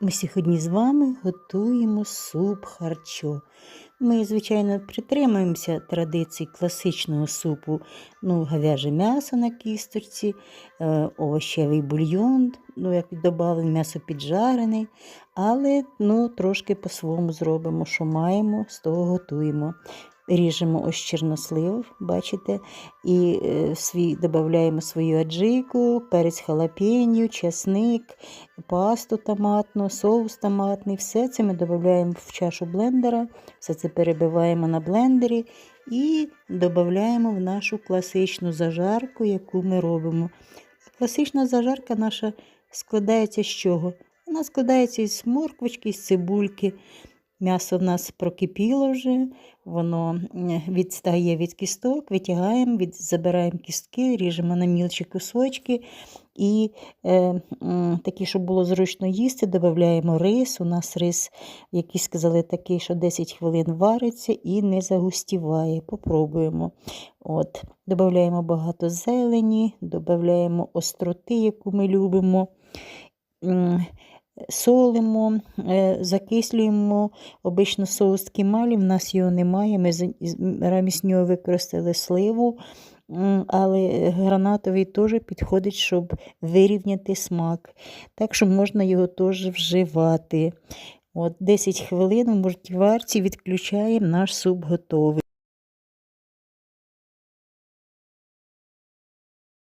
Ми сьогодні з вами готуємо суп харчо. Ми, звичайно, притримуємося традицій класичного супу, ну, говяже м'ясо на кісточці, е, овочевий бульйон, ну, як додали, м'ясо піджарене, але ну, трошки по-своєму зробимо, що маємо, з того готуємо. Ріжемо ось чорнослив, бачите, і е, свій, додаємо свою аджику, перець халапеньо, чесник, пасту томатну, соус томатний. Все це ми додаємо в чашу блендера, все це перебиваємо на блендері і додаємо в нашу класичну зажарку, яку ми робимо. Класична зажарка наша складається з чого? Вона складається із морквочки, з цибульки. М'ясо в нас прокипіло вже, воно відстає від кісток, витягаємо, від, забираємо кістки, ріжемо на мілчі кусочки. І е, м, такі, щоб було зручно їсти, додаємо рис. У нас рис, який сказали, такий, що 10 хвилин вариться і не загустіває. Попробуємо. От. Додаємо багато зелені, додаємо остроти, яку ми любимо. Солимо, е, закислюємо обично соус кемалі, в нас його немає. Ми замість нього використали сливу, але гранатовий теж підходить, щоб вирівняти смак. Так що можна його теж вживати. От 10 хвилин в мультиварці відключаємо, наш суп готовий.